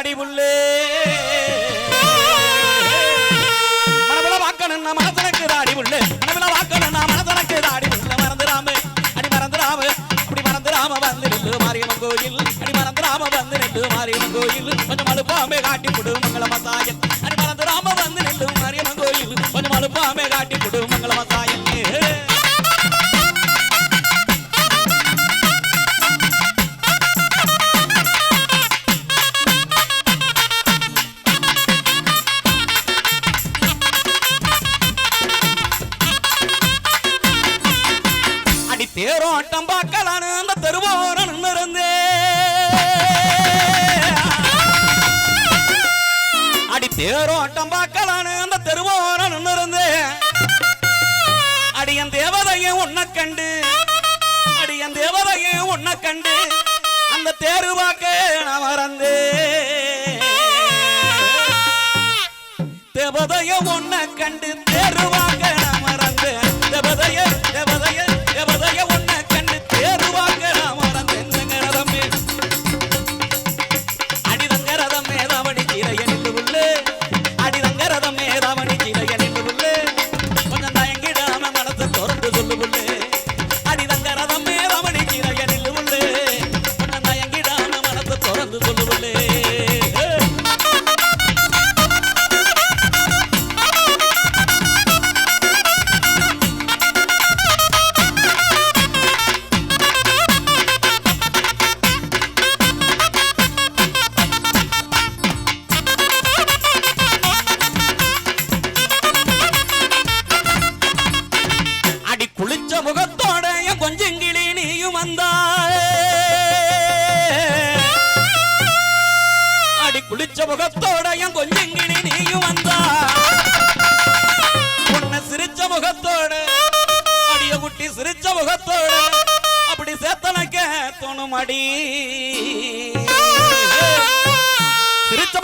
அடி புள்ளே. மனதுல வாக்கணும் நான் மனசனக்கு தாடி புள்ளே. மனதுல வாக்கணும் நான் மனசனக்கு தாடி புள்ள. மறந்துடாம அடி மறந்துடாம. அப்படி மறந்துடாம வந்து நில்லு மாரியம்மன் கோயில். அடி மறந்துடாம கோயில். கொஞ்சம் அழுப்பாமே காட்டி விடு தேரோட்டம் பார்க்கலான்னு அந்த தெருவோர நின்னிருந்தேன் அடியன் தேவதையும் உன்ன கண்டு அடியன் தேவதையை உன்ன கண்டு அந்த தேரு பார்க்க நான் மறந்தே தேவதையை கண்டு சிரிச்ச முகத்தோடையும் கொஞ்சிங்கினி நீயும் வந்தா. உன்னை சிரிச்ச முகத்தோட அடிய குட்டி சிரிச்ச முகத்தோட அப்படி சேத்தனக்க தோணுமடி.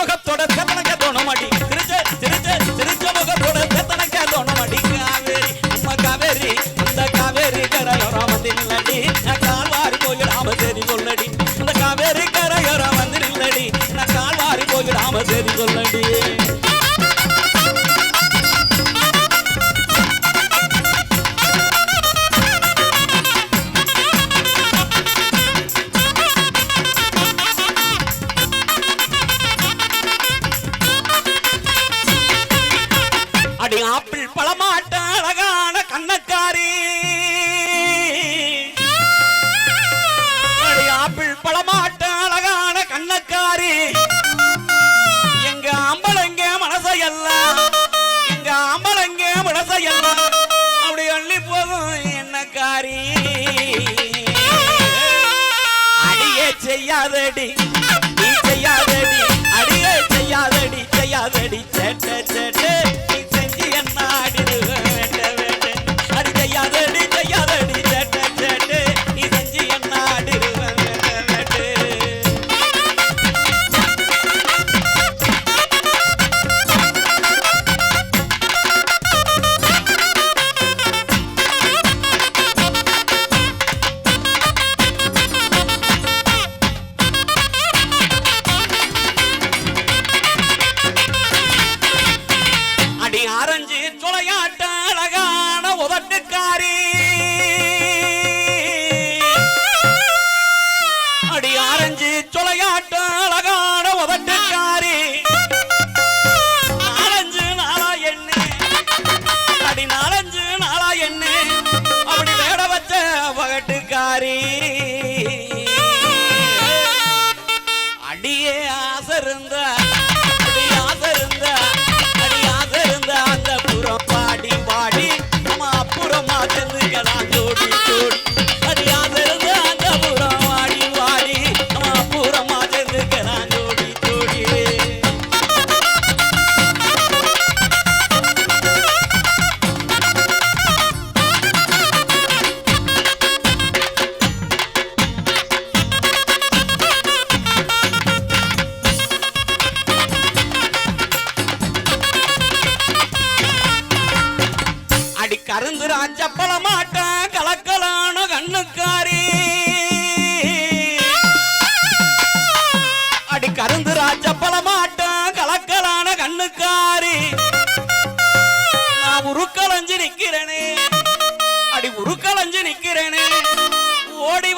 முகத்தோட சேத்தனக்க தோணுமடி. செய்யாதடி நீ செய்யாதடி அடியே செய்யாதடி செய்யாதடி. சேட்ட சேட்டே.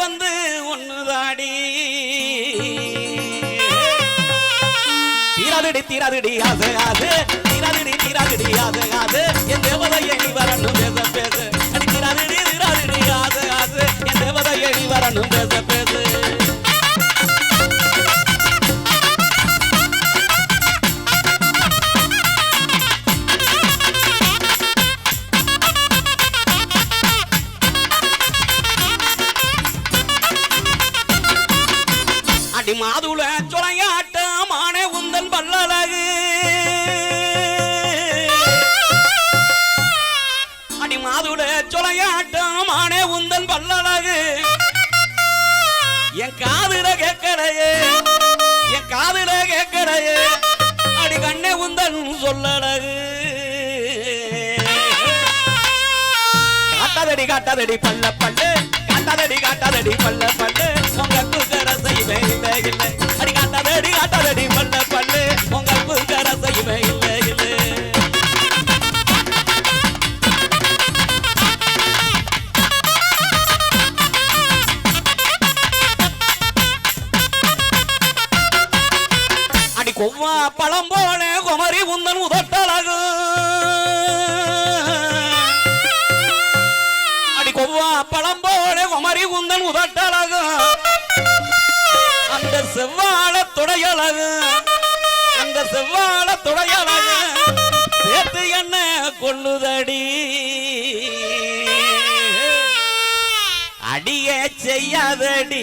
வந்து ஒண்ணுதாடி. தீராதடி தீராதடி ஆசை ஆசை தீராதடி தீராதடி ஆசை ஆசை என் தேவதையை நீ வரணும் பேச பேச. தீராதடி தீராதடி ஆசை அது. என் தேவதையை நீ வரணும் பேச பேச. அடி மாதுள சொலையாட்ட உந்தன் பல்லழகு அடி மாதுள சொலையாட்ட உந்தன் பல்லழகு என் காதுல கேட்கறையே என் காதுல கேட்கறையே அடி கண்ணே உந்தன் சொல்லழகு காட்டாதடி காட்டாதடி பல்ல பல்லு. காட்டாதடி காட்டாதடி பல்ல பல்லு. உங்க இல்லை இல்லை அடி காட்டாதடி காட்டாதடி பண்ண பண்ணு உங்க குக்கர செய்வே இல்லை இல்ல அடி கொவ்வா பழம் போல குமரி உந்தன் உதட்டழகு. அடி கொவ்வா பழம் போல குமரி உந்தன் உதட்டழகு. அந்த செவ்வாழ துடையழகு அந்த செவ்வாழ துடையழகு சேர்த்து என்ன கொள்ளுதடி? அடிய செய்யாதடி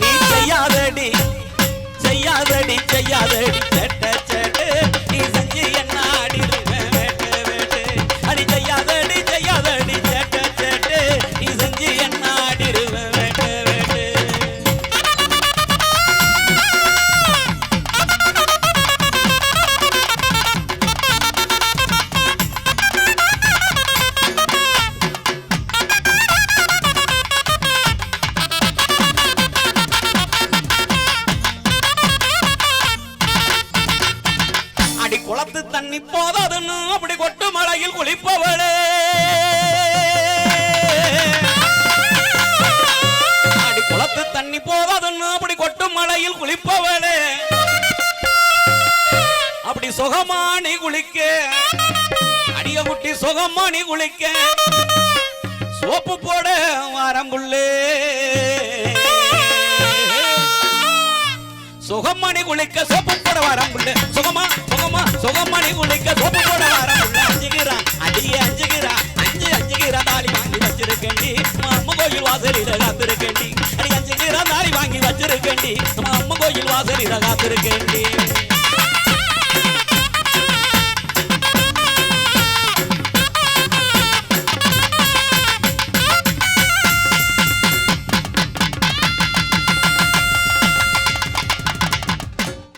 நீ செய்யாதடி செய்யாதடி செய்யாதடி குளிக்க. அடிய குட்டி சுகமா நீ குளிக்க. சோப்பு போட வாரங்குள்ளே. சுகமணி குளிக்க சோப்பு போட வரமுள்ள சுகமா சுகமா சுகமணி குளிக்க சோப்பு போட வரமுள்ள அஞ்சுகிறான் அடிய அஞ்சுகிறான் அஞ்சு அஞ்சுகிறான். தாலி வாங்கி வச்சிருக்கேண்டி நம்ம கோயில் வாசலில காத்திருக்கேண்டி அடி அஞ்சுகிறான் தாலி வாங்கி வச்சிருக்கேண்டி நம்ம கோயில் வாசலில காத்திருக்கேண்டி